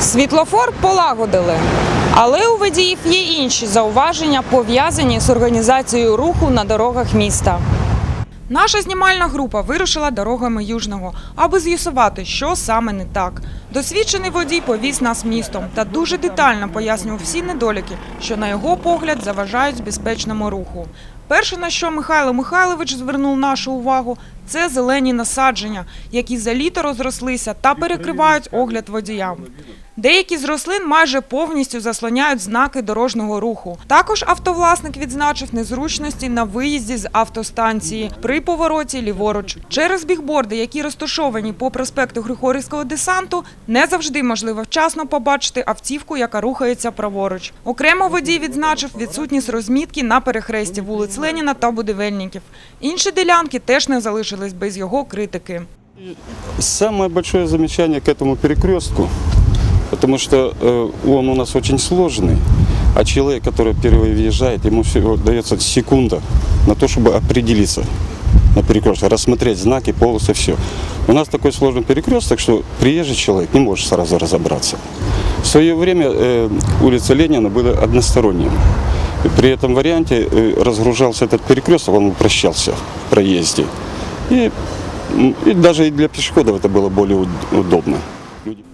Світлофор полагодили. Але у водіїв є інші зауваження, пов'язані з організацією руху на дорогах міста. Наша знімальна група вирушила дорогами Южного, аби з'ясувати, що саме не так. Досвідчений водій повіз нас містом та дуже детально пояснював всі недоліки, що на його погляд заважають безпечному руху. Перше, на що Михайло Михайлович звернув нашу увагу, це зелені насадження, які за літо розрослися та перекривають огляд водіям. Деякі з рослин майже повністю заслоняють знаки дорожнього руху. Також автовласник відзначив незручності на виїзді з автостанції при повороті ліворуч. Через бігборди, які розташовані по проспекту Григорівського десанту, не завжди можливо вчасно побачити автівку, яка рухається праворуч. Окремо водій відзначив відсутність розмітки на перехресті вулиць Леніна та Будівельників. Інші ділянки теж не залишились без його критики. Самое большое замечание к этому перекрестку, потому что э, он у нас очень сложный, а человек, который впервые въезжает, ему всего дается секунда на то, чтобы определиться на перекрестке, рассмотреть знаки, полосы, все. У нас такой сложный перекресток, что приезжий человек не может сразу разобраться. В свое время э, улица Ленина была односторонним. И При этом варианте э, разгружался этот перекресток, он упрощался в проезде. И М, И даже и для пешеходов это было более уд- удобно.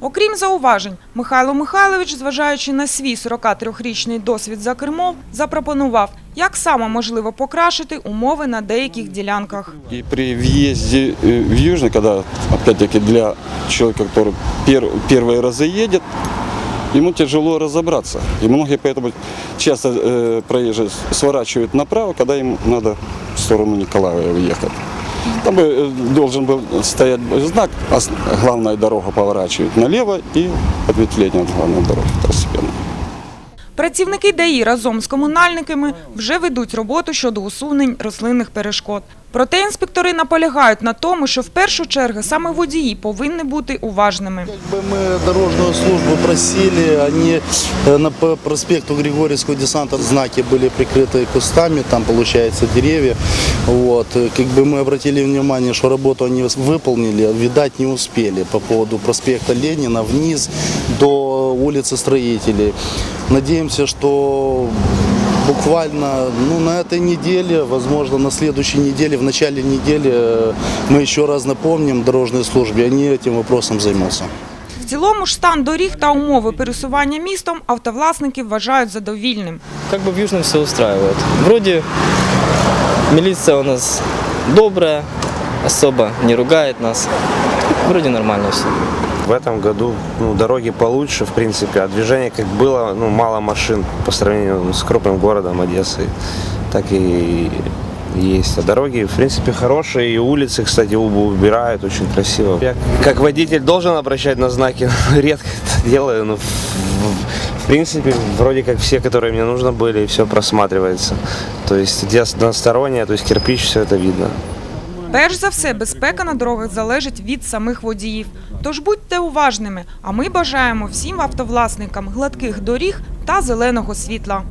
Окрім зауважень, Михайло Михайлович, зважаючи на свій 43-річний досвід за кермом, запропонував, як саме можливо покращити умови на деяких ділянках. И при въезде э, в Южный, когда, опять-таки, для человека, который пер- первые разы едет, ему тяжело разобраться. И многие поэтому часто э, проезжие с- сворачивают направо, когда им надо в сторону Николаева въехать. Там бы э, должен был стоять знак, а с- главная дорога поворачивает налево и ответвление от главной дороги второстепенно. Працівники ДАІ разом з комунальниками вже ведуть роботу щодо усунень рослинних перешкод. Проте інспектори наполягають на тому, що в першу чергу саме водії повинні бути уважними. Как бы мы дорожную службу просили, они э, на п- проспекту Григорьевского десанта знаки были прикрыты кустами, там получается деревья. Вот. э, Как бы мы обратили внимание, что работу они выполнили, видать не успели по поводу проспекта Ленина вниз до улицы Строителей. Надеемся, что буквально ну, на этой неделе, возможно, на следующей неделе, в начале недели э, мы еще раз напомним дорожной службе, они этим вопросом займутся. В цілому ж стан доріг та умови пересування містом автовласники вважають задовільним. Как бы в Южном все устраивает. Вроде милиция у нас добрая, особо не ругает нас. Вроде нормально все. В этом году ну, дороги получше, в принципе, а движение как было, ну, мало машин по сравнению с крупным городом Одессы, так и есть. А дороги, в принципе, хорошие, и улицы, кстати, уб- убирают очень красиво. Я как водитель должен обращать на знаки, но редко это делаю, но в, в- в принципе, вроде как все, которые мне нужно были, все просматривается. То есть одностороннее, то есть кирпич, все это видно. Перш за все, безпека на дорогах залежить від самих водіїв. Тож будьте уважними, а ми бажаємо всім автовласникам гладких доріг та зеленого світла.